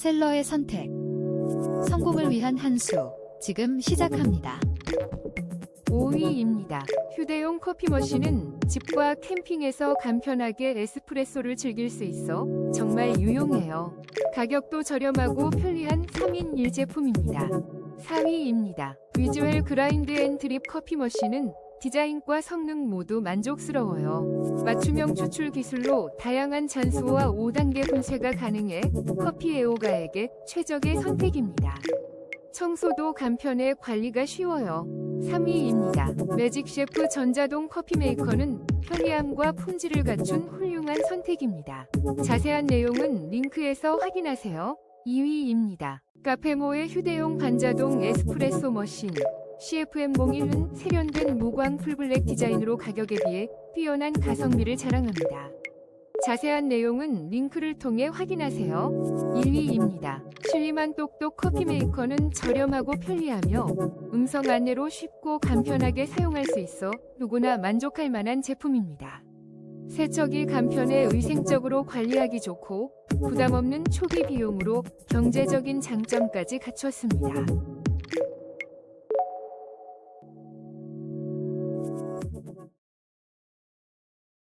셀러의 선택. 성공을 위한 한 수. 지금 시작합니다. 5위입니다. 휴대용 커피 머신은 집과 캠핑에서 간편하게 에스프레소를 즐길 수 있어 정말 유용해요. 가격도 저렴하고 편리한 3인 1 제품입니다. 4위입니다. 위즈웰 그라인드 앤 드립 커피 머신은 디자인과 성능 모두 만족스러워요. 맞춤형 추출 기술로 다양한 잔수와 5단계 분쇄가 가능해 커피 애호가에게 최적의 선택입니다. 청소도 간편해 관리가 쉬워요. 3위입니다. 매직 셰프 전자동 커피 메이커는 편리함과 품질을 갖춘 훌륭한 선택입니다. 자세한 내용은 링크에서 확인하세요. 2위입니다. 카페모의 휴대용 반자동 에스프레소 머신. CFM01은 세련된 무광 풀블랙 디자인으로 가격에 비해 뛰어난 가성비를 자랑합니다. 자세한 내용은 링크를 통해 확인하세요. 1위입니다. 슬림한 똑똑 커피 메이커는 저렴하고 편리하며 음성 안내로 쉽고 간편하게 사용할 수 있어 누구나 만족할 만한 제품입니다. 세척이 간편해 위생적으로 관리하기 좋고 부담 없는 초기 비용으로 경제적인 장점까지 갖췄습니다.